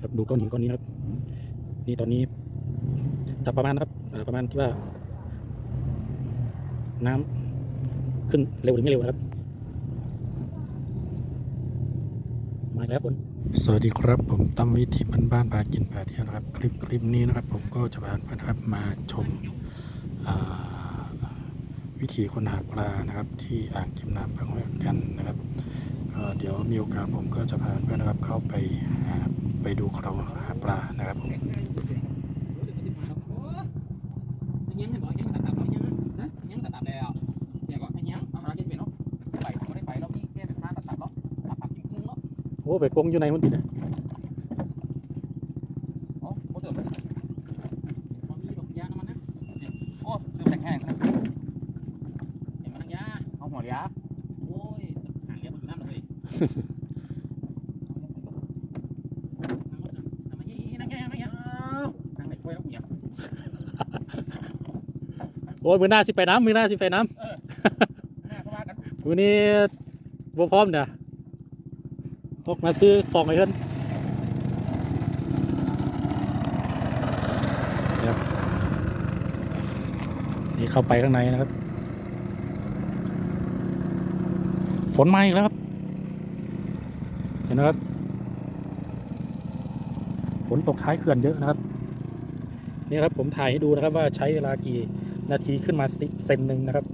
ครับดูก้อนหินก้อนนี้นะครับ นี่ตอนนี้ถ้าประมาณนะครับประมาณที่ว่า น้ำขึ้นเร็วหรือไม่เร็วนะครับ มาแล้วฝนสวัสดีครับ ผมตั้มวิธีบ้านบ้านพากินพาเที่ยวนะครับ คลิปคลิปนี้นะครับ ผมก็จะพาเพื่อนครับมาชมวิธีค้นหาปลานะครับ ที่อ่างเก็บน้ำบางแวกกันนะครับเดี๋ยวมีโอกาสผมก็จะพาเพื่อนนะครับเข้าไปหา ไปดูเราหาปลานะครับผมโอ้ไม่บอกยังตัดตัดแล้ว อ้ยมือหน้าสิไปน้ำมือหน้าสิไปน้หน้าก็ว่ากันำมือนี้บ่พร้อมเนี่ยออกมาซื้อของไอ้เพิ่นเดี๋ยวนี่เข้าไปข้างในนะครับ ฝนมาอีกแล้วครับ เห็นนะครับ ฝนตกท้ายเขื่อนเยอะนะครับ นี่ครับผมถ่ายให้ดูนะครับว่าใช้เวลากี่ นาทีขึ้นมาเซนหนึ่งนะครับ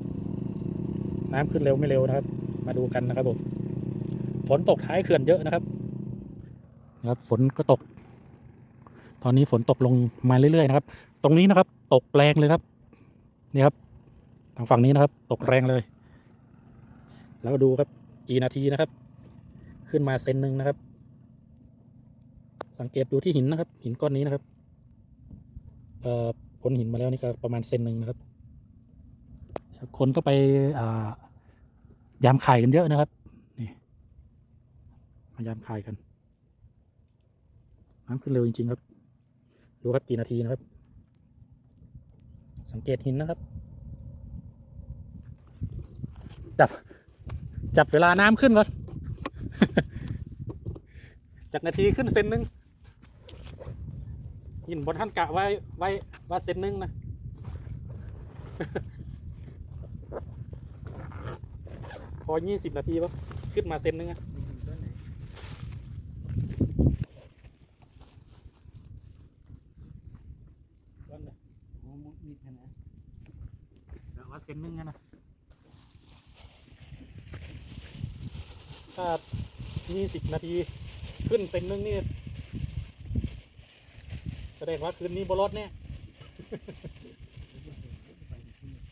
น้ำขึ้นเร็วไม่เร็วนะครับ มาดูกันนะครับผมฝนตกท้ายเขื่อนเยอะนะครับนะครับ ฝนก็ตก ตอนนี้ฝนตกลงมาเรื่อยๆนะครับ ตรงนี้นะครับ ตกแรงเลยครับนี่ครับทางฝั่งนี้นะครับ ตกแรงเลย แล้วดูครับกี่นาทีนะครับ ขึ้นมาเซนหนึ่งนะครับ สังเกตดูที่หินนะครับ หินก้อนนี้นะครับเอ่อพ้นหินมาแล้วนี่ก็ประมาณเซนหนึ่งนะครับ คนก็ไปยามไข่กันเยอะนะครับ นี่ มายามไข่กัน น้ำขึ้นเร็วจริง ๆ ครับ ดูครับกี่นาทีนะครับ สังเกตหินนะครับ จับ จับเวลาน้ำขึ้นก่อนจากนาทีขึ้นเซนหนึ่งหินบนท่านกะไว้ไว้ว่าเซนหนึ่งนะ พ อยี่สิบนาทีปะขึ้นมาเซนหนึงอะวันเนี่ยโอ้มุดมีดนะกะว่าเซนหนึงอะนะถ้ายี่สิบนาที ขึ้นเซนหนึงนี่ แสดงว่าคืนนี้บรอดแน่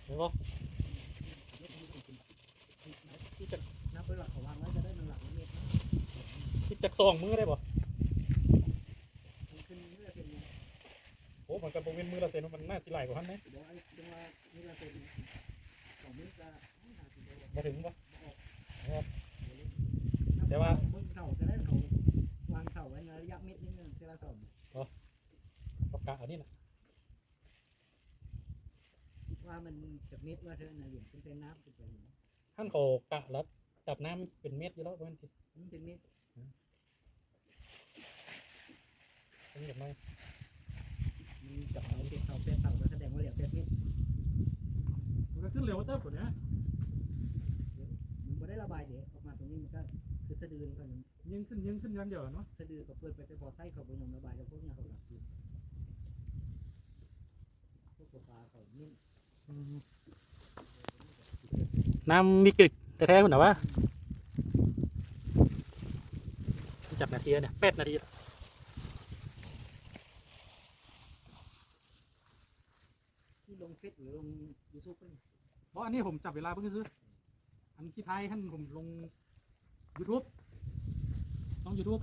เห็นปะที่จะ นับไปหลักของวางไว้จะได้มันหลักเมตร ที่จะซ องมือได้ปะขึ้นเรื่อยเป็นโอ้มันกับบริเวณมือเราเซนมันน่าสิไหลกว่าท่านไหมเดี๋ยวไอ้จังหวะนี่เราเป็นสองเมตรจะมาถึงปะแต่ว่าบนเข่าจะได้เขาวางเข่าไว้ในระยะเมตรนิดนึงเวลาสอบปากกาอันนี้นะว่ามันจากเมตรว่าเธอน่ะเหรียญเป็นน้ำเป็นท่านเขากะแล้วจับน้ำเป็นเม็ดอยู่แล้วประมาณทีมันเป็นเม ตรนี้กับน้อยมันจับเข่าเป็นเข่าเป็นเข่าก็แสดงว่าเหรียญเป็นเมตรมันก็ขึ้นเร็วเติบกว่านี้มันไม่ได้ระบายเดี๋ยวออกมาตรงนี้มันก็คือสะดือมันก็ยิงขึ้นยิงขึ้นยันเดียวเนาะสะดือกับเปิดไปจะพอไส้เขาบนลงระบายแล้วพวกนี้เขาหลับอยู่พวกปลาเขานิ่งน้ำมีกลิ่นแท้ๆคุณนะวะจับนาทีแล้วเนี่ยแปดนาทีที่ลงเฟซหรือลงยูทูบก็เพราะอันนี้ผมจับเวลาเพิ่งซื้อ อันที่ไทยท่านผมลง YouTube ต้อง YouTube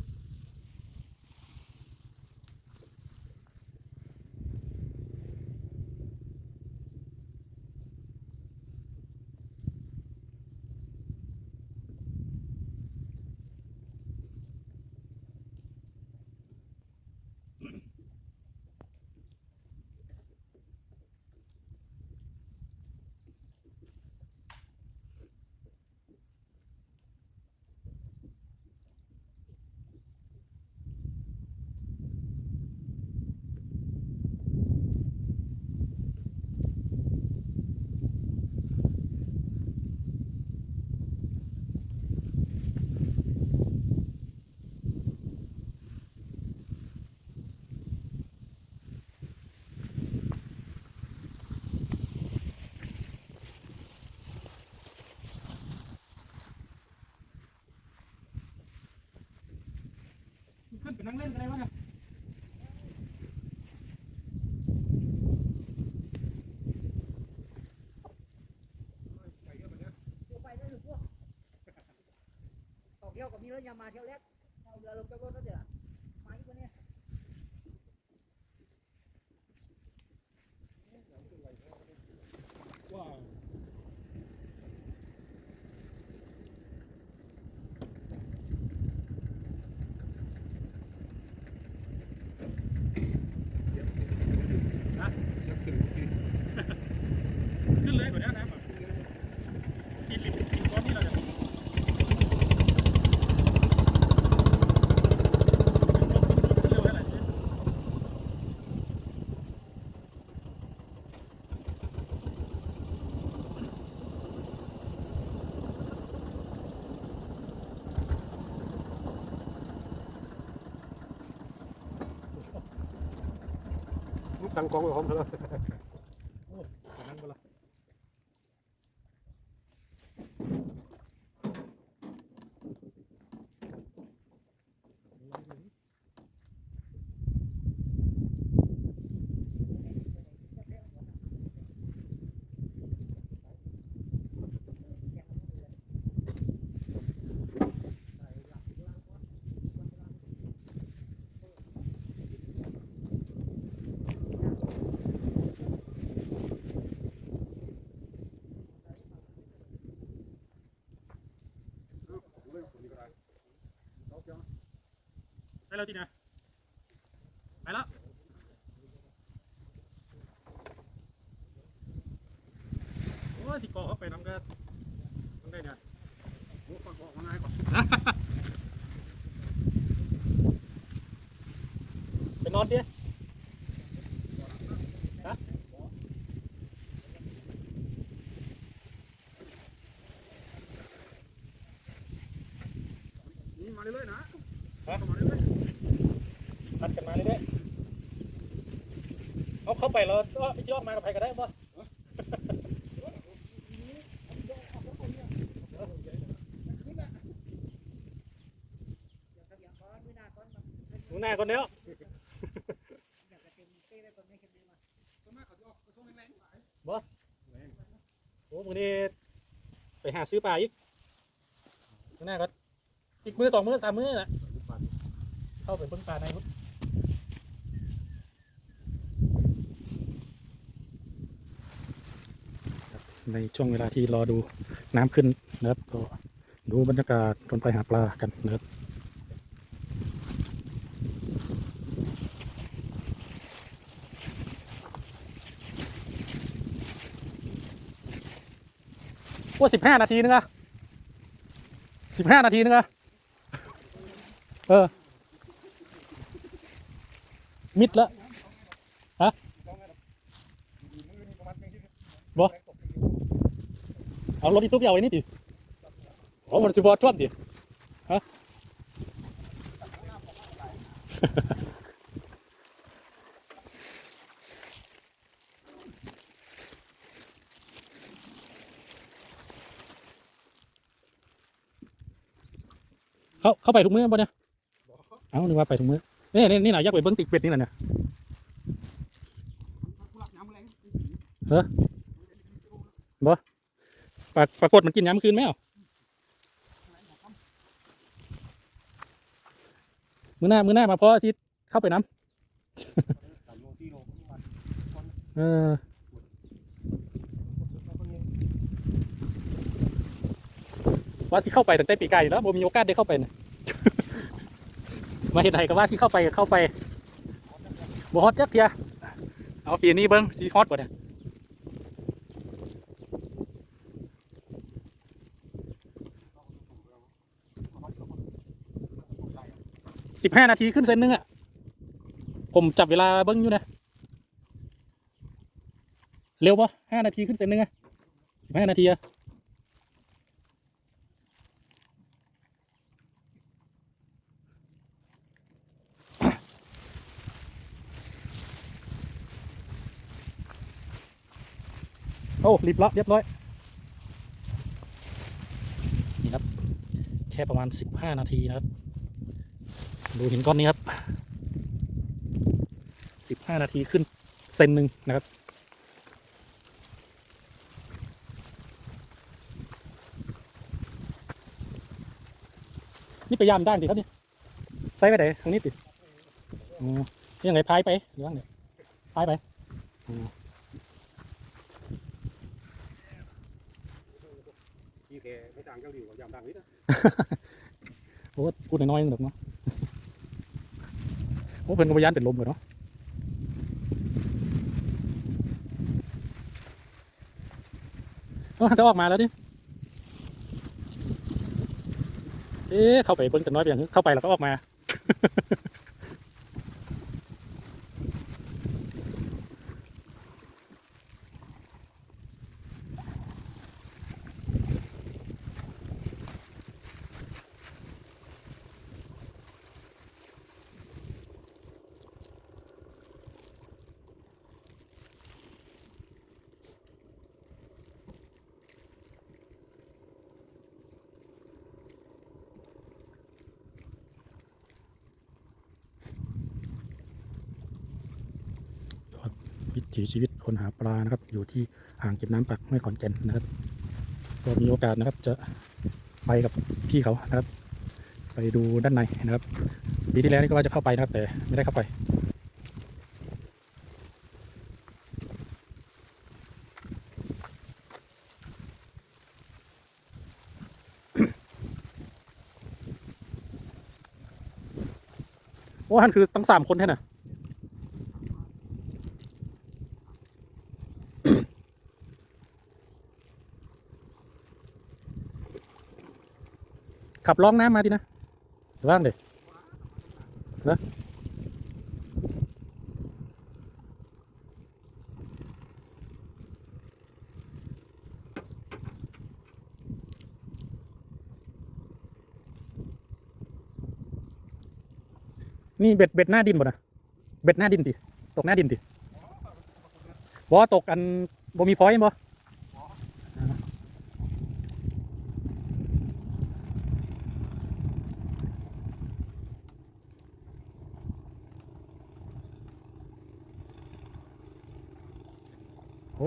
เที่ยวกับมีรถยามาเที่ยวแรกเอาเรือลงจากรถแล้วเดี๋ยวมาอีกคนนี้ ว้าวขึ้นเลยกว่านี้นะกินลิบกินก้อนนี่เราจะเร็วเท่าไหร่ ลูก ตังกองไปพร้อมกันแล้ว อย่างนั้นก็ละไป แล้วทีนะไปแล้วโอ้ยสิเกาะเข้าไปน้ำก็ต้องได้เนี่ยโอ้ฟังออกมาง่ายกว่าไปนอนดินี่มาเรื่อยๆนะฮะ มาเรื่อย พัดกันมาเรื่อยๆ เข้าไปแล้วก็ไปชี้ออกมากับใครก็ได้ป่ะเดี๋ยวทะเบียนก้อนมือหน้าก้อนมาหนูหน้าคนเดียวอยากจะเต็มเต้ไปก่อนไม่เข็มเลยมาๆส่วนมากเขาจะออกช่วงแรงๆหลายโอ้มือนี้ไปหาซื้อปลาอีกหนูหน้าก็อีกมือสองมือสามมือน่ะเข้าไปเบิ่งปลาในพุทธ ในช่วงเวลาที่รอดูน้ำขึ้นนะครับก็ดูบรรยากาศตอนไปหาปลากันนะครับว่าสิบห้านาทีนึงอะสิบห้านาทีนึงอะเออ มิดละบ่ เอารถอีตุ๊บเอาไว้นี่ดิโอ๋อมันสิบอท่วมดิฮะเข้าเข้าไปถุงมือบ่เนี่ยเอ้านึกว่าไปถุงมือนี่นี่นี่หน่ะอยักไปเบิ้งติกเป็ดนี่น่ะเนี่ยผู้รักน้ำแรง ปรากปรากฏมันกินยามคืนไหมเอะมือหน้ามือหน้ามาพอสิเข้าไปน้สามโลสี่โลประมาณำเออว่าสิเข้าไปตั้งแต่ปีกายอยู่แล้วบ่มีโอกาสได้เข้าไปนะมาเห็นไห้ก็ว่าสิเข้าไปเข้าไปบ่ฮอตจักเทียเอาปีนี้เบิ้งสิฮอตบ่เนี่ย สิบห้านาทีขึ้นเซนนึงอะ ผมจับเวลาเบิ้งอยู่นะ เร็วปะห้านาทีขึ้นเซนนึงอะสิบห้านาทีอะโอ้รีบละเรียบร้อย นี่ครับ แค่ประมาณสิบห้านาทีนะครับ ดูหินก้อนนี้ครับสิบห้านาทีขึ้นเซนหนึ่งนะครับ นี่ไปยามด้านดิครับนี่ใส่ไปไหนทางนี้ติอ๋อนี่ยังไงพายไปหรือว่าไงพายไปพี่แกไม่ต่างเจ้าดิวกับยามดังนิดนะโอ้พูดน้อยๆนึงหรอกเนาะ โอ้เพิ่นก็พยานเป็นลมเลยเนาะเออออกมาแล้วดิเอ๊ะเข้าไปเบิ่งกันน้อยไปอย่างนี้เข้าไปแล้วก็ออกมา วิ ถีชีวิตคนหาปลานะครับ อยู่ที่อ่างเก็บน้ำปากห้วยขอนแก่นนะครับ ก็มีโอกาสนะครับจะไปกับพี่เขานะครับ ไปดูด้านในนะครับปีที่แล้วนี่ก็ว่าจะเข้าไปนะครับ แต่ไม่ได้เข้าไปโอ้ฮันคือตั้งสามคนแท่น่ะ ขับล่องน้ำมาดินะว่างเด็นะนี่เบ็ดเบ็ดหน้าดินบ่นะเบ็ดหน้าดินดิตกหน้าดินดิบ่ตกอันบ่มีพอยบ่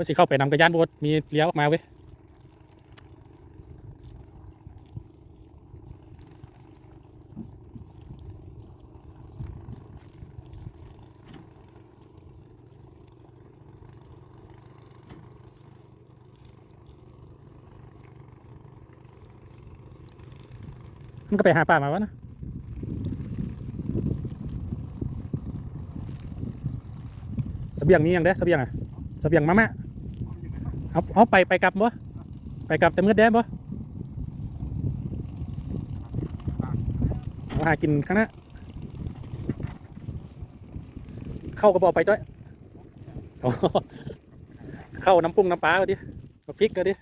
สิเข้าไปนำกระยานบดมีเลี้ยวออกมาเว้ยมันก็ไปหาป่ามาวะนะเสบียงมีอย่างเด้อเสบียงอะเสบียงมาม่ เอาเอาไปไปกลับบ่ไปกลับแต่มืดแดงบ่เอาหากินข้างหน้าเข้าก็บอกไปจ้อยเข้าน้ำปรุงน้ำปลาก็ดิมาพริกก็ดิ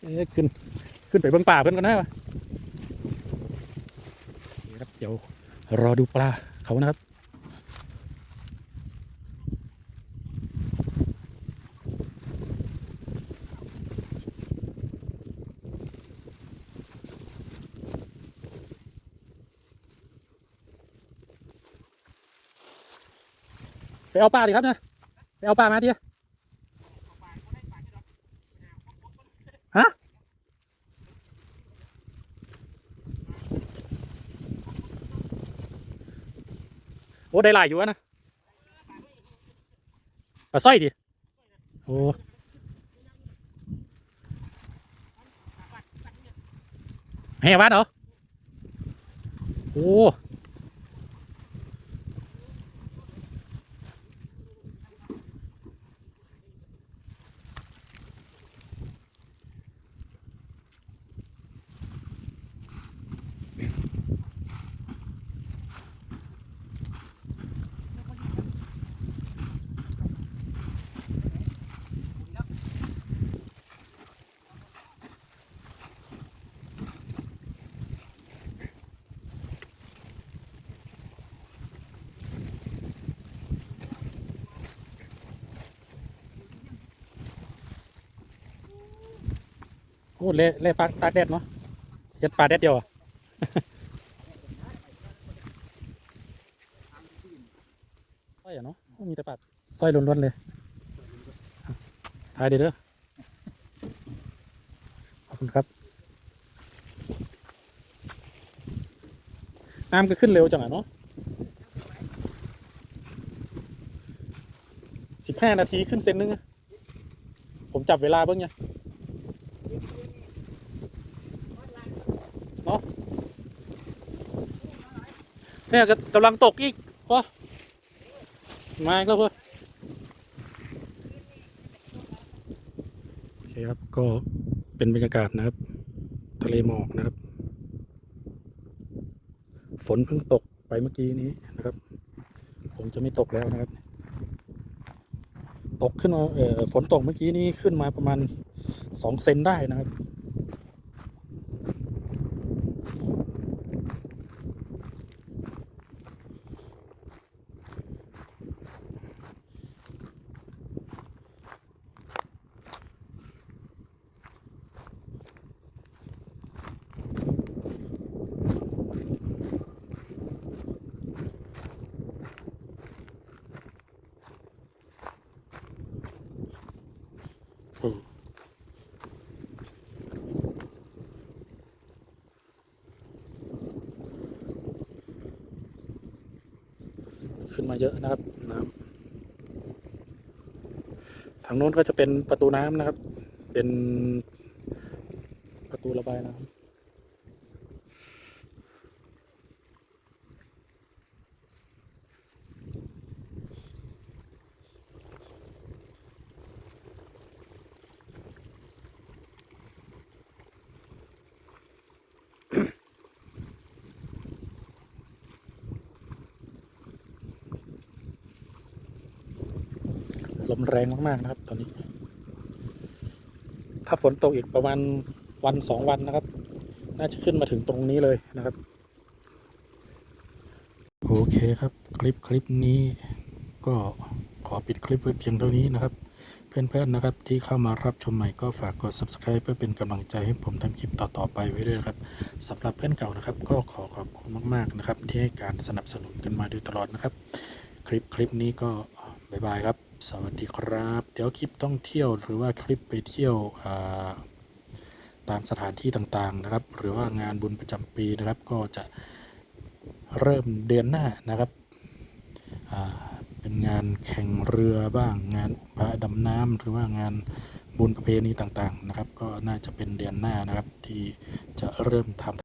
เอ๊ะขึ้น ขึ้นไปเบื้องป่าเพื่อนกันนะวะนี่ครับเดี๋ยว รอดูปลาเขานะครับ ไปเอาปลาดิครับเนี่ยไปเอาปลามาดิ โอ้ได้หลายอยู่วะนะปลาสร้อยดิโอ้แห่วัดเหรอโอ้ อ้เละเละปลาตากแดดเนาะเฮ็ดปลาแดดเดียวอะสร้อยอะเนาะมีแต่ปลาสร้อยล้วนๆเลยถ่ายเดี๋ยวเด้อขอบคุณครับ น้ำก็ขึ้นเร็วจังอะเนาะสิบห้านาทีขึ้นเซนนึงอะผมจับเวลาเบิ่งเนี่ยเนาะ เนี่ยก็กำลังตกอีกพอมาแล้วเพื่อโอเคครับก็เป็นบรรยากาศนะครับ ทะเลหมอกนะครับ ฝนเพิ่งตกไปเมื่อกี้นี้นะครับผมจะไม่ตกแล้วนะครับ ตกขึ้นมาเอ่อฝนตกเมื่อกี้นี้ขึ้นมาประมาณสองเซนได้นะครับ มาเยอะนะครับน้ำทางโน้นก็จะเป็นประตูน้ำนะครับ เป็นประตูระบายน้ำ ลมแรงมาก ๆ นะครับ ตอนนี้ ถ้าฝนตกอีกประมาณวันสองวันนะครับ น่าจะขึ้นมาถึงตรงนี้เลยนะครับ โอเคครับ คลิปคลิปนี้ก็ขอปิดคลิปไว้เพียงเท่านี้นะครับ เพื่อนๆนะครับที่เข้ามารับชมใหม่ก็ฝากกด subscribe เพื่อเป็นกำลังใจให้ผมทำคลิปต่อๆไปไว้ด้วยนะครับสำหรับเพื่อนเก่านะครับ ก็ขอขอบคุณมากๆนะครับ ที่ให้การสนับสนุนกันมาโดยตลอดนะครับ คลิปคลิปนี้ก็บายบายครับ สวัสดีครับ เดี๋ยวคลิปท่องเที่ยวหรือว่าคลิปไปเที่ยวาตามสถานที่ต่างๆนะครับ หรือว่างานบุญประจำปีนะครับ ก็จะเริ่มเดือนหน้านะครับเป็นงานแข่งเรือบ้างงานพระดำน้ำหรือว่างานบุญประเพณีต่างๆนะครับ ก็น่าจะเป็นเดือนหน้านะครับที่จะเริ่มทำ